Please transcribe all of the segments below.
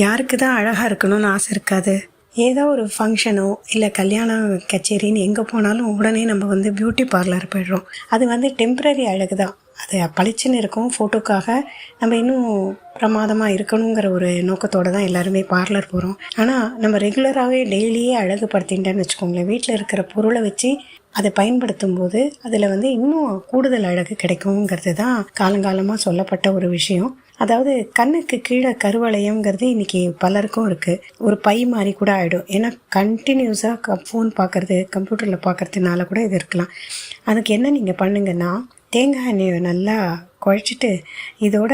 யாருக்கு தான் அழகாக இருக்கணும்னு ஆசை இருக்காது. ஏதோ ஒரு ஃபங்க்ஷனோ இல்லை கல்யாணம் கச்சேரின்னு எங்கே போனாலும் உடனே நம்ம வந்து பியூட்டி பார்லர் போயிடுறோம். அது வந்து டெம்ப்ரரி அழகு தான். அது பளிச்சுன்னு இருக்கும். ஃபோட்டோக்காக நம்ம இன்னும் பிரமாதமாக இருக்கணுங்கிற ஒரு நோக்கத்தோடு தான் எல்லாருமே பார்லர் போகிறோம் ஆனால் நம்ம ரெகுலராகவே டெய்லியே அழகுபடுத்திட்டேன்னு வச்சுக்கோங்களேன். வீட்டில் இருக்கிற பொருளை வச்சு அதை பயன்படுத்தும் போது அதில் வந்து இன்னும் கூடுதல் அழகு கிடைக்குங்கிறது தான் காலங்காலமாக சொல்லப்பட்ட ஒரு விஷயம். அதாவது கண்ணுக்கு கீழே கருவளையம்ங்கிறது இன்னைக்கு பலருக்கும் இருக்குது ஒரு பை மாதிரி கூட ஆகிடும் ஏன்னா கண்டினியூஸாக ஃபோன் பார்க்குறது கம்ப்யூட்டரில் பார்க்குறதுனால கூட இது இருக்கலாம். அதுக்கு என்ன நீங்கள் பண்ணுங்கன்னா தேங்காய் எண்ணெயை நல்லா குழச்சிட்டு இதோட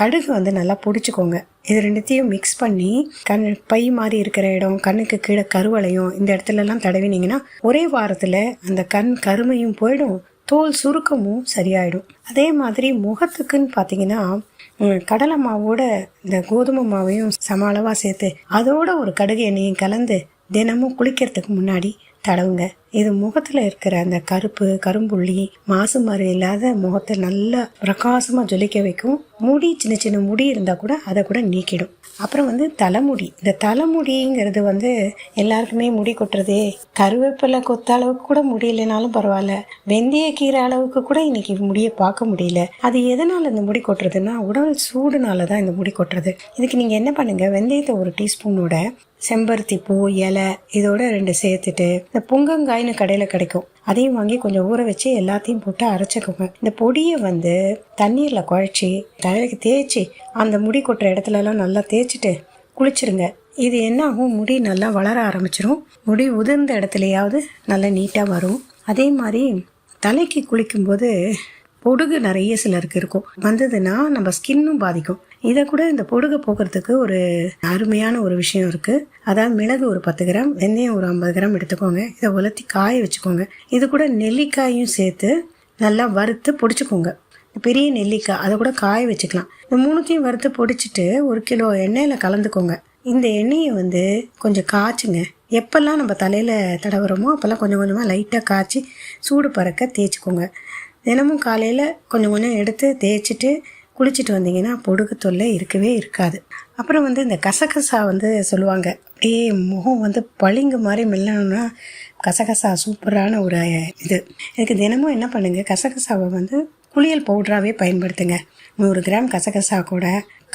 கடுகு வந்து நல்லா பிடிச்சிக்கோங்க. இது ரெண்டுத்தையும் மிக்ஸ் பண்ணி கண் பை மாதிரி இருக்கிற இடம் கண்ணுக்கு கீழே கருவளையும் இந்த இடத்துலலாம் தடவினீங்கன்னா ஒரே வாரத்தில் அந்த கண் கருமையும் போயிடும் தோல் சுருக்கமும் சரியாயிடும். அதே மாதிரி முகத்துக்குன்னு பார்த்தீங்கன்னா கடலை மாவோட இந்த கோதுமை மாவையும் சம அளவாக சேர்த்து அதோட ஒரு கடுகு எண்ணெயும் கலந்து தினமும் குளிக்கிறதுக்கு முன்னாடி தடவுங்க. இது முகத்தில் இருக்கிற அந்த கருப்பு கரும்புள்ளி மாசு மாறு இல்லாத முகத்தை நல்லா பிரகாசமாக ஜொலிக்க வைக்கும். முடி சின்ன சின்ன முடி இருந்தால் கூட அதை கூட நீக்கிடும். அப்புறம் வந்து தலைமுடி. இந்த தலைமுடிங்கிறது வந்து எல்லாருக்குமே முடி கொட்டுறதே. கருவேப்பிலை கொத்த அளவுக்கு கூட முடியலைனாலும் பரவாயில்ல. வெந்தய கீரை அளவுக்கு கூட இன்னைக்கு முடியை பார்க்க முடியல. அது எதனால் இந்த முடி கொட்டுறதுன்னா உடல் சூடுனால தான் இந்த முடி கொட்டுறது. இதுக்கு நீங்கள் என்ன பண்ணுங்கள் வெந்தயத்தை ஒரு டீஸ்பூனோட செம்பருத்தி பூ இலை இதோட ரெண்டு சேர்த்துட்டு இந்த புங்கங்காய் புங்கங்காய்னு கடையில் கிடைக்கும். அதையும் வாங்கி கொஞ்சம் ஊற வச்சு எல்லாத்தையும் போட்டு அரைச்சிக்கோங்க. இந்த பொடியை வந்து தண்ணீரில் குழச்சி தலைக்கு தேய்ச்சி அந்த முடி கொட்டுற இடத்துலலாம் நல்லா தேய்ச்சிட்டு குளிச்சிருங்க. இது என்ன ஆகும்? முடி நல்லா வளர ஆரம்பிச்சிரும். முடி உதிர்ந்த இடத்துலையாவது நல்லா நீட்டாக வரும். அதே மாதிரி தலைக்கு குளிக்கும்போது பொடுகு நிறைய சிலருக்கு இருக்கும். வந்ததுன்னா நம்ம ஸ்கின்னும் பாதிக்கும். இதை கூட இந்த பொடுகை போக்குறதுக்கு ஒரு அருமையான ஒரு விஷயம் இருக்குது அதாவது மிளகு ஒரு பத்து கிராம் வெந்தயம் ஒரு ஐம்பது கிராம் எடுத்துக்கோங்க. இதை உலர்த்தி காய வச்சுக்கோங்க. இது கூட நெல்லிக்காயும் சேர்த்து நல்லா வறுத்து பிடிச்சிக்கோங்க. பெரிய நெல்லிக்காய் அதை கூட காய வச்சுக்கலாம். இந்த மூணுத்தையும் வறுத்து பொடிச்சிட்டு ஒரு கிலோ எண்ணெயில் கலந்துக்கோங்க. இந்த எண்ணெயை வந்து கொஞ்சம் காய்ச்சுங்க. எப்பெல்லாம் நம்ம தலையில் தடவுறோமோ அப்போல்லாம் கொஞ்சம் கொஞ்சமாக லைட்டாக காய்ச்சி சூடு பறக்க தேய்ச்சிக்கோங்க. தினமும் காலையில் கொஞ்சம் கொஞ்சம் எடுத்து தேய்ச்சிட்டு குளிச்சுட்டு வந்தீங்கன்னா பொடுகு தொல்லை இருக்கவே இருக்காது. அப்புறம் வந்து இந்த கசகசா வந்து சொல்லுவாங்க. அப்படியே முகம் வந்து பளிங்கு மாதிரி மெல்லணும்னா கசகசா சூப்பரான ஒரு இது. இதுக்கு தினமும் என்ன பண்ணுங்கள் கசகசாவை வந்து குளியல் பவுடராகவே பயன்படுத்துங்க. நூறு கிராம் கசகசா கூட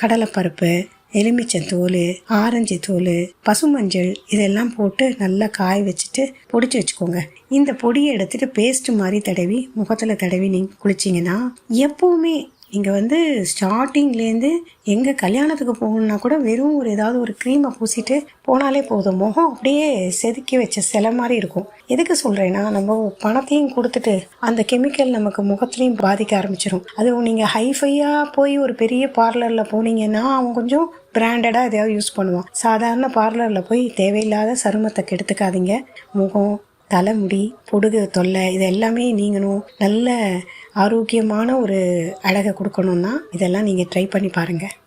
கடலைப்பருப்பு எலுமிச்சத்தூள் ஆரஞ்சு தோல் பசுமஞ்சள் இதெல்லாம் போட்டு நல்லா காய வச்சுட்டு பொடிச்சு வச்சுக்கோங்க. இந்த பொடியை எடுத்துட்டு பேஸ்ட் மாதிரி தடவி முகத்தில் தடவி நீங்கள் குளிச்சிங்கன்னா எப்போவுமே இங்கே வந்து ஸ்டார்டிங்லேருந்து எங்கே கல்யாணத்துக்கு போகணுன்னா கூட வெறும் ஒரு ஏதாவது ஒரு க்ரீமை பூசிட்டு போனாலே போதும். முகம் அப்படியே செதுக்கி வச்ச சிலை மாதிரி இருக்கும். எதுக்கு சொல்கிறேன்னா நம்ம பணத்தையும் கொடுத்துட்டு அந்த கெமிக்கல் நமக்கு முகத்துலையும் பாதிக்க ஆரம்பிச்சிடும் அதுவும் நீங்கள் ஹைஃபையாக போய் ஒரு பெரிய பார்லரில் போனீங்கன்னா அவன் கொஞ்சம் பிராண்டடாக எதையாவது யூஸ் பண்ணுவான். சாதாரண பார்லரில் போய் தேவையில்லாத சருமத்தை கெடுத்துக்காதீங்க. முகம் தலைமுடி பொடுகு தொல்லை இது எல்லாமே நீங்களும் நல்ல ஆரோக்கியமான ஒரு அழகை கொடுக்கணுன்னா இதெல்லாம் நீங்கள் ட்ரை பண்ணி பாருங்கள்